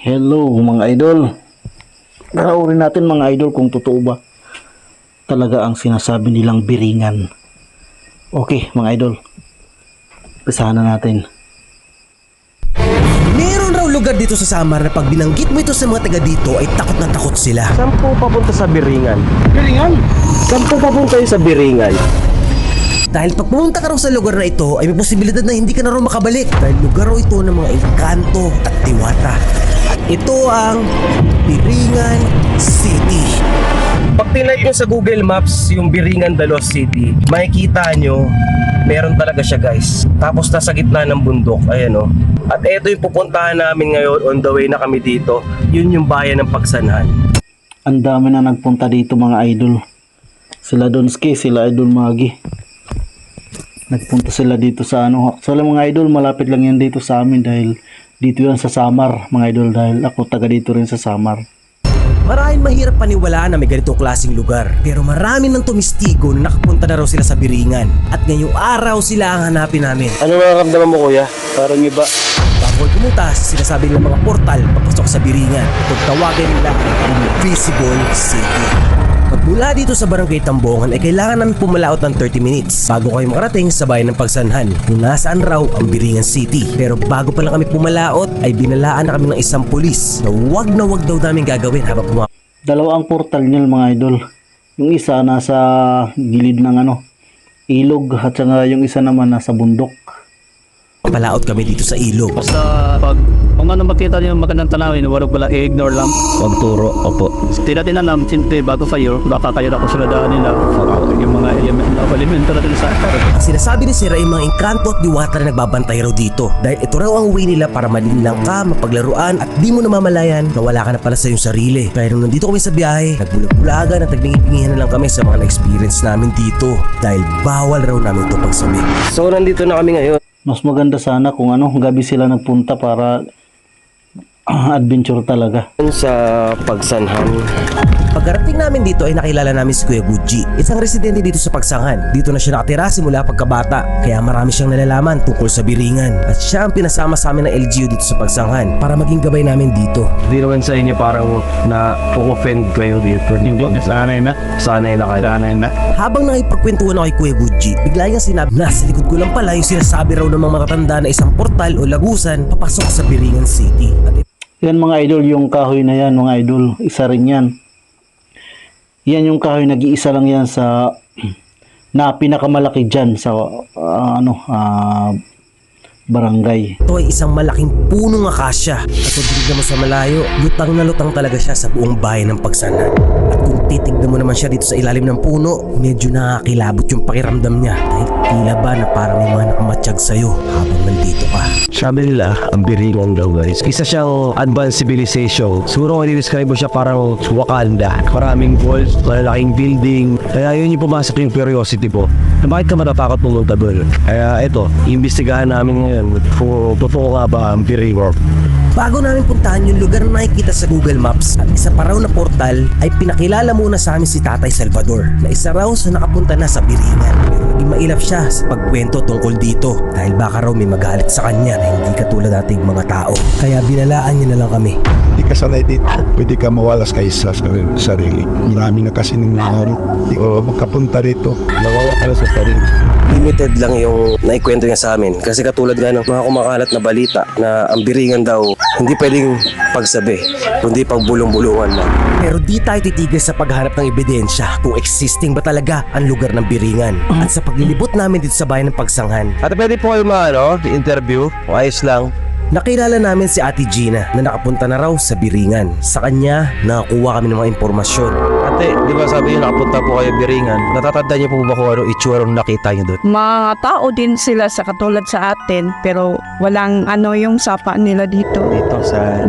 Hello mga idol. Naraurin natin mga idol kung totoo ba talaga ang sinasabi nilang biringan. Okay mga idol. Pisahan na natin. Meron raw lugar dito sa Samar na pag binanggit mo ito sa mga taga dito ay takot na takot sila. Saan po papunta sa Biringan? Biringan? Saan po papunta yung sa Biringan? Dahil pag pumunta ka raw sa lugar na ito ay may posibilidad na hindi ka na raw makabalik dahil lugar raw ito ng mga engkanto at diwata. Ito ang Biringan City. Pag tinay nyo sa Google Maps yung Biringan Dalos City, makikita nyo, meron talaga siya guys. Tapos nasa gitna ng bundok, ayan o. At eto yung pupuntahan namin ngayon on the way na kami dito. Yun yung bayan ng Pagsanhan. Ang dami na nagpunta dito mga idol. Sila Donski, sila Idol Magi. Nagpunta sila dito sa ano. Actually mga idol, malapit lang yan dito sa amin dahil dito yan sa Samar mga idol dahil ako taga dito rin sa Samar. Marahil mahirap paniwalaan na may ganitong klaseng lugar. Pero marami ng tumistigo na nakapunta na raw sila sa Biringan. At ngayong araw sila ang hanapin namin. Ano nararamdaman mo kuya? Parang iba. Bago ay pumunta sa sinasabi ng mga portal papasok sa Biringan kung tawagin nila ang Invisible City. Pagmula dito sa Barangay Tambongan ay kailangan namin pumalaot ng 30 minutes bago kayo makarating sa bayan ng Pagsanhan kung nasaan raw ang Biringan City. Pero bago pa lang kami pumalaot ay binalaan na kami ng isang pulis na wag na wag daw namin gagawin habang puma Dalawa ang portal niyan mga idol. Yung isa nasa gilid ng ano, ilog at saka yung isa naman nasa bundok. Palaot kami dito sa ilog. Basta pag kung ano makita niyo magandang tanawin, wala pala i-ignore lang. Huwag turo, opo. Tila tinanam, simple bago kayo, baka kayo na kung sila daan nila. Yung mga element, elemento natin sa akar. Ang sinasabi ni Sir ay mga engkanto at diwata na nagbabantay raw dito dahil ito raw ang way nila para malinlang ka, mapaglaruan at di mo namamalayan na wala ka na pala sa iyong sarili. Kaya nung nandito kami sa biyahe, nagbulag-bulagan at nagbingipingihan na lang kami sa mga na-experience namin dito dahil bawal raw namin ito pagsabi. So nandito na kami ngayon. Mas maganda sana kung ano, gabi sila nagpunta para adventure talaga. Sa Pagsanhan. Pagkarating namin dito ay nakilala namin si Kuya Gucci, isang residente dito sa Pagsangan. Dito na siya nakatira simula pagkabata, kaya marami siyang nalalaman tungkol sa biringan. At siya ang pinasama sa amin ng LGU dito sa Pagsangan para maging gabay namin dito. Hindi naman sa inyo parang na offend kayo dito. Hindi, sanay na. Sanay na kayo. Sanay na. Habang nakipagkwentuhan ako kay Kuya Gucci, bigla niyang sinabi na sa likod ko lang pala yung sinasabi raw ng mga matatanda na isang portal o lagusan papasok sa Biringan City. At Yan mga idol, yung kahoy na yan mga idol, isa rin yan. Yan yung kahoy, nag-iisa lang yan sa na pinakamalaki dyan sa ah, ano, ah, barangay. ito ay isang malaking punong akasya. At kung titignan mo sa malayo, lutang na lutang talaga siya sa buong bayan ng Pagsanan. At kung titignan mo naman siya dito sa ilalim ng puno, medyo nakakilabot yung pakiramdam niya. Dahil tila ba na parang may mga nakamatsyag sa'yo habang nandito ka. Sabi nila, ang biringan daw guys. Isa siyang advanced civilization. Siguro kung i-describe mo siya parang Wakanda. Maraming walls, malalaking building. Kaya yun yung pumasok yung curiosity po. Na bakit ka matatakot pumunta doon? Kaya ito, imbestigahan namin ngayon kung totoo nga ba ang biringan. Bago namin puntahan yung lugar na nakikita sa Google Maps at isa pa raw na portal ay pinakilala muna sa amin si Tatay Salvador na isa raw sa nakapunta na sa Biringan. Pero naging mailap siya sa pagkwento tungkol dito dahil baka raw may magalit sa kanya na hindi katulad nating mga tao. Kaya binalaan niya na lang kami. Hindi ka sanay dito. Pwede ka mawalas kay sa sarili. sarili. Marami na kasi nang nangyari. Hindi ko makapunta rito. Nawawa ka na sa sarili. limited lang yung naikwento niya sa amin. Kasi katulad nga ng mga kumakalat na balita na ang biringan daw hindi pwedeng pagsabi, kundi pagbulong-bulungan lang. Pero di tayo titigil sa paghanap ng ebidensya kung existing ba talaga ang lugar ng Biringan. At sa paglilibot namin dito sa bayan ng Pagsanghan, At pwede po kayo maano, interview. Ayos lang. Nakilala namin si Ate Gina na nakapunta na raw sa Biringan. Sa kanya, nakakuha kami ng mga impormasyon. Ate, di ba sabi niyo nakapunta po kayo biringan? Natatanda niyo po ba kung ano itsura nung nakita niyo doon? mga tao din sila sa katulad sa atin pero walang ano yung sapa nila dito. Dito sa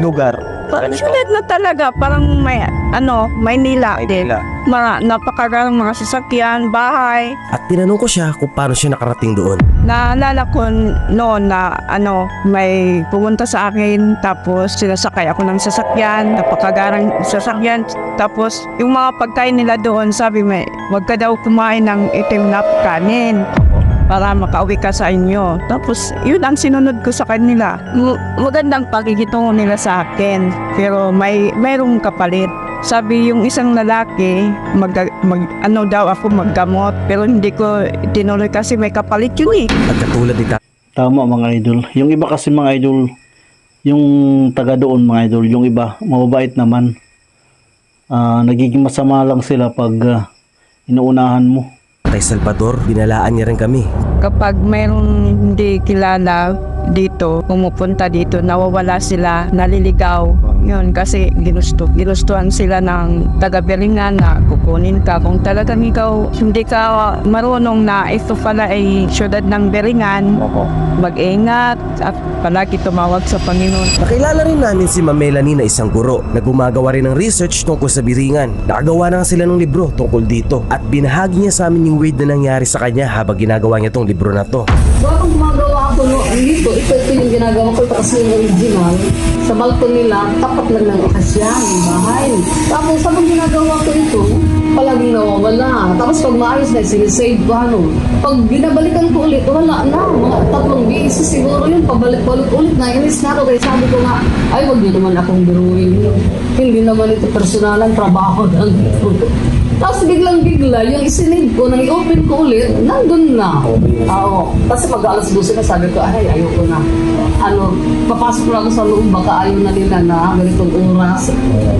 lugar. Parang sulit na talaga, parang may ano, Maynila din. Mga napakaraming mga sasakyan, bahay. At tinanong ko siya kung paano siya nakarating doon. Naalala ko noon na ano, may pumunta sa akin tapos sinasakay ako ng sasakyan, napakagarang sasakyan. Tapos yung mga pagkain nila doon, sabi may, wag ka daw kumain ng itim na kanin. Para makauwi ka sa inyo. Tapos, yun ang sinunod ko sa kanila. M- magandang pakikitungo nila sa akin. Pero may mayroong kapalit. Sabi yung isang lalaki, mag, mag, ano daw ako maggamot. Pero hindi ko tinuloy kasi may kapalit yun eh. At katulad ni Tama mga idol. Yung iba kasi mga idol, yung taga doon mga idol, yung iba, mababait naman. Ah, nagiging masama lang sila pag ah, inuunahan mo. Tatay Salvador, binalaan niya rin kami. Kapag mayroong hindi kilala dito, pumupunta dito, nawawala sila, naliligaw. Yun, kasi ginusto, ginustuhan sila ng taga-Beringan na kukunin ka. Kung talagang ikaw hindi ka marunong na ito pala ay syudad ng Beringan, mag-ingat at palagi tumawag sa Panginoon. Nakilala rin namin si Ma'am Melanie na isang guro na gumagawa rin ng research tungkol sa biringan. Nakagawa na sila ng libro tungkol dito at binahagi niya sa amin yung weird na nangyari sa kanya habang ginagawa niya tong libro na to. Gumagawa ako no, dito? Ito, ito yung ginagawa ko. Kasi yung original. Sa balkon nila, tapat lang ng akasya, yung bahay. Tapos habang ginagawa ko ito, palaging nawawala. Tapos pag maayos na, sinisave ko ano. Pag binabalikan ko ulit, wala na. Mga tatlong beses siguro yun, pabalik-balik ulit. Nainis na ako. Kaya sabi ko nga, ay wag niyo naman akong biruin. Hindi naman ito personalan, trabaho lang ito. Tapos biglang bigla, yung isinid ko, nang i-open ko ulit, nandun na. Oo. Kasi mag alas 12 na sabi ko, ay, ayoko na. Ano, papasok na ako sa loob, baka ayaw na nila na ganitong oras.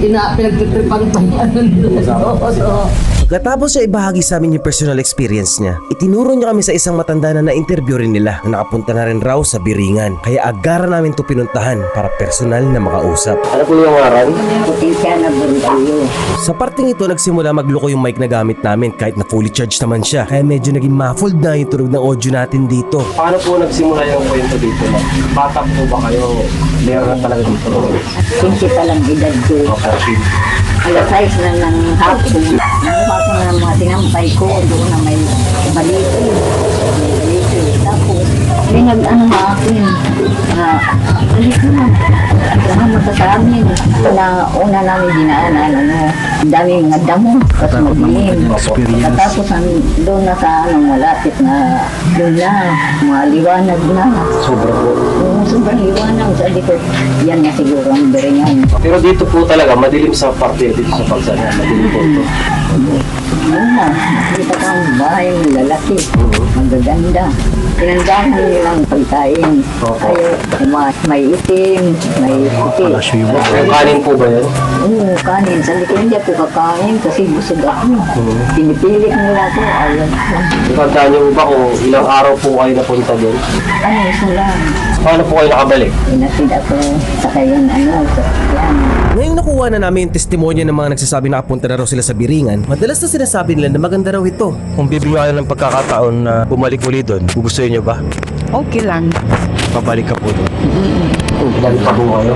Ina, pinagtitripan pa yan nila. Oo. Pagkatapos siya ibahagi sa amin yung personal experience niya, itinuro niya kami sa isang matanda na na-interview rin nila na nakapunta na rin raw sa Biringan. Kaya agara namin to pinuntahan para personal na makausap. Ano po yung ngaran? Sa parting ito, nagsimula magloko yung mic na gamit namin kahit na fully charged naman siya. Kaya medyo naging muffled na yung tunog ng audio natin dito. Paano po nagsimula yung kwento dito? ma'am? Bata po ba kayo? Meron na talaga dito. Kinsi pa lang edad ko. Alas 6 na ng hapon. Nakuha ko na ng mga tinampay ko. Doon na may balito. May balito. Tapos, may nag-ano na akin. Na, alis na. Kasama ka sa amin. Na una namin dinaanan. Ano, ang daming mga damo. Tapos magdilim. experience. Tapos doon na sa ano, malapit na doon na. Mga liwanag na. Sobra po. Oo, sobrang liwanag sa likod. Yan nga siguro ang beringan. Pero dito po talaga, madilim sa parte dito sa pagsanya. Madilim po ito. Ano na, nakita ko ang bahay lalaki. Magaganda. Tinandahan nilang pagkain. Kayo, ma- may itim, may puti. Yung kanin po ba yan? Oo, kanin. Sa likod hindi ako kakain kasi busog ako. Pinipilit nila ako. Ayaw ko. Tandaan niyo ba kung ilang araw po kayo napunta doon? Ano, isa lang. Paano po kayo nakabalik? Inatid ako sa kayon, ano, sa yan. Ngayong nakuha na namin yung testimonya ng mga nagsasabi na kapunta na raw sila sa Biringan, madalas na sinasabi nila na maganda raw ito. Kung bibigyan ng pagkakataon na bumalik uli doon, gugustuhin niyo ba? Okay lang. Pabalik ka po doon. Balik pa po kayo.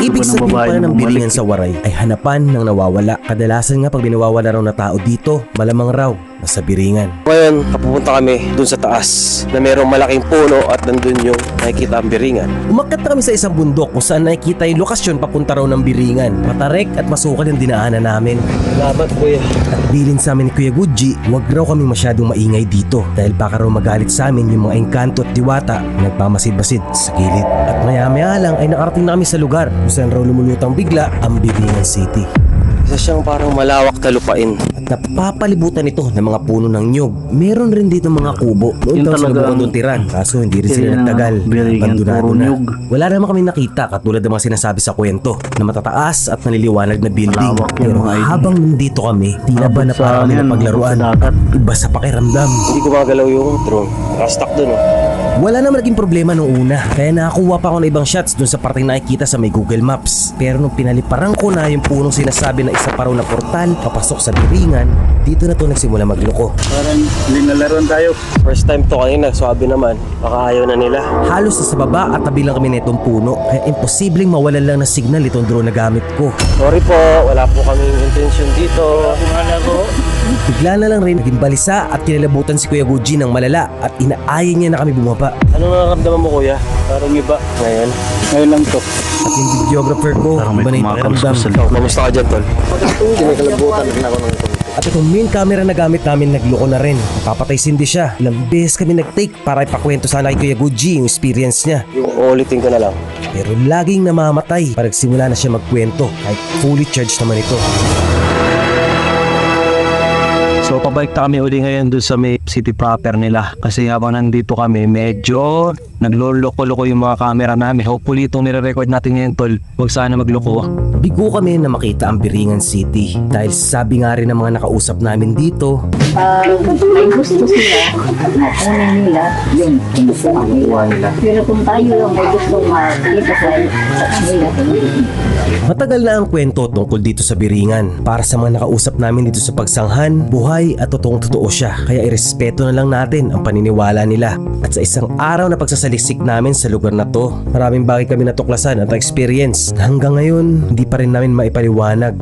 Ibig sabihin pala ng biringan sa waray ay hanapan ng nawawala. Kadalasan nga pag binawawala raw na tao dito, malamang raw nasa biringan. Ngayon, kapupunta kami dun sa taas na merong malaking puno at nandun yung nakikita ang biringan. Umakyat na kami sa isang bundok kung saan nakikita yung lokasyon papunta raw ng biringan. Matarek at masukal yung dinaanan namin. Salamat kuya. At bilin sa amin ni Kuya Gucci, huwag raw kami masyadong maingay dito dahil baka raw magalit sa amin yung mga engkanto at diwata na nagpamasid-masid sa gilid. At maya-maya lang ay nakarating na kami sa lugar kung saan raw lumulutang bigla ang Biringan City. Isa siyang parang malawak na lupain. At napapalibutan ito ng mga puno ng nyug. Meron rin dito mga kubo. Noon daw talaga sinubukan ang doon tiran. Kaso hindi rin sila na, nagtagal. Abandonado na. nyug. Wala naman kami nakita katulad ng mga sinasabi sa kwento na matataas at naliliwanag na building. Pero habang nandito kami, tila ba na parang dagat. Iba sa pakiramdam. Hindi gumagalaw yung drone. Nakastuck dun oh. Wala naman naging problema nung una. Kaya nakakuha pa ako ng ibang shots dun sa parteng nakikita sa may Google Maps. Pero nung pinaliparan ko na yung punong sinasabi na isa pa raw na portal papasok sa biringan, dito na to nagsimula magloko. Parang linalaron tayo. First time to kanina, swabe naman. Baka ayaw na nila. Halos sa baba at tabi lang kami nitong puno. Kaya imposibleng mawalan lang ng signal itong drone na gamit ko. Sorry po, wala po kaming intention dito. Bigla na lang rin naging balisa at kinalabutan si Kuya Guji ng malala at inaayin niya na kami bumaba. Anong nararamdaman mo kuya? Parang iba. Ngayon? Ngayon lang to. At yung videographer ko, Parang may iba na yung pakiramdam. kamusta ka dyan tol? Kinakalabutan rin ako ng. At itong main camera na gamit namin nagloko na rin. Napapatay sindi siya. Ilang beses kami nag-take para ipakwento sana kay Kuya Gucci yung experience niya. Yung ulitin ko na lang. Pero laging namamatay para simula na siya magkwento kahit fully charged naman ito. Na kami uli ngayon doon sa may city proper nila. Kasi habang nandito kami medyo nagloloko-loko yung mga camera namin. Hopefully itong nire-record natin ngayon tol, huwag sana magloko. Bigo kami na makita ang Biringan City dahil sabi nga rin ng mga nakausap namin dito Pag may gusto sila, na kunin nila, yun, kinukuha nila. Pero kung tayo lang may gusto makita sa, sa kanila, Matagal na ang kwento tungkol dito sa Biringan. Para sa mga nakausap namin dito sa pagsanghan, buhay at totoong totoo siya. Kaya irespeto na lang natin ang paniniwala nila. At sa isang araw na pagsasaliksik namin sa lugar na to, maraming bagay kami natuklasan at experience na hanggang ngayon hindi pa rin namin maipaliwanag.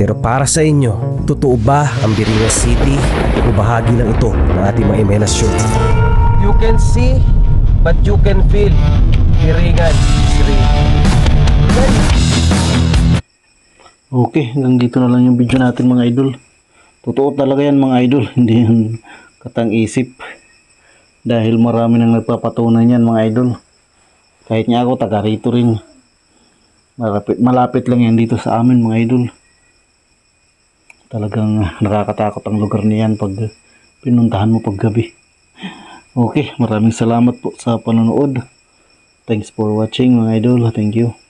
Pero para sa inyo, totoo ba ang Biringan City o bahagi lang ito ng ating mga imahinasyon? You can see, but you can feel. Biringan is real. Okay, hanggang dito na lang yung video natin mga idol. Totoo talaga yan mga idol, hindi yan katang isip. Dahil marami nang nagpapatunay yan mga idol. Kahit nga ako, taga rito rin. Malapit, malapit lang yan dito sa amin mga idol. Talagang nakakatakot ang lugar niyan pag pinuntahan mo paggabi. Okay, maraming salamat po sa panonood. Thanks for watching mga idol. Thank you.